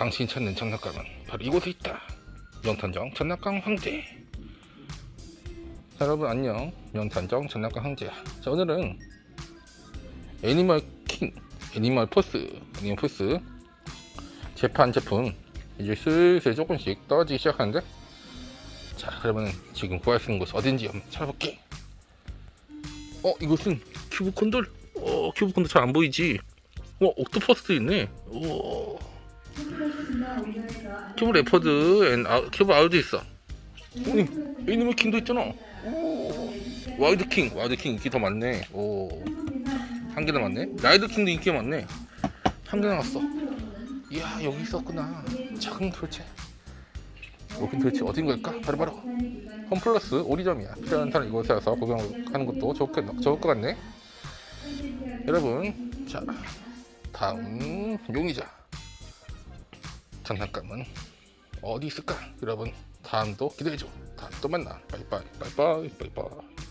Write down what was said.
당신이 찾는 장난감은 바로 이곳에 있다. 명탄정 장난감 황제. 자, 여러분 안녕. 명탄정 장난감 황제야. 자 오늘은 애니멀 킹, 애니멀 포스, 애니멀 포스 재판 제품 이제 슬슬 조금씩 떨어지기 시작하는데 자 그러면 지금 구할 수 있는 곳 어딘지 한번 찾아볼게. 어 이곳은 큐브 콘돌. 어 큐브 콘돌 잘 안 보이지. 와 옥토퍼스 있네. 오. 큐브 레퍼드 앤 아, 큐브 아우도 있어. 아니 애니멀 킹도 있잖아. 오. 와이드 킹, 와이드 킹 인기 더 많네. 오. 한 개 남았네. 라이드 킹도 인기가 많네. 한 개 남았어. 이야 여기 있었구나. 작은 돌체. 여긴 도대체 어딘 걸까? 바로바로 홈플러스 오리점이야. 필요한 사람 이곳에 와서 구경하는 것도 좋겠, 좋을 것 같네. 여러분, 자 다음 용의자 장난감은 어디 있을까? 여러분 다음도 기대해줘. 다음 또 만나. 빠이빠이 빠이빠이 빠이빠이.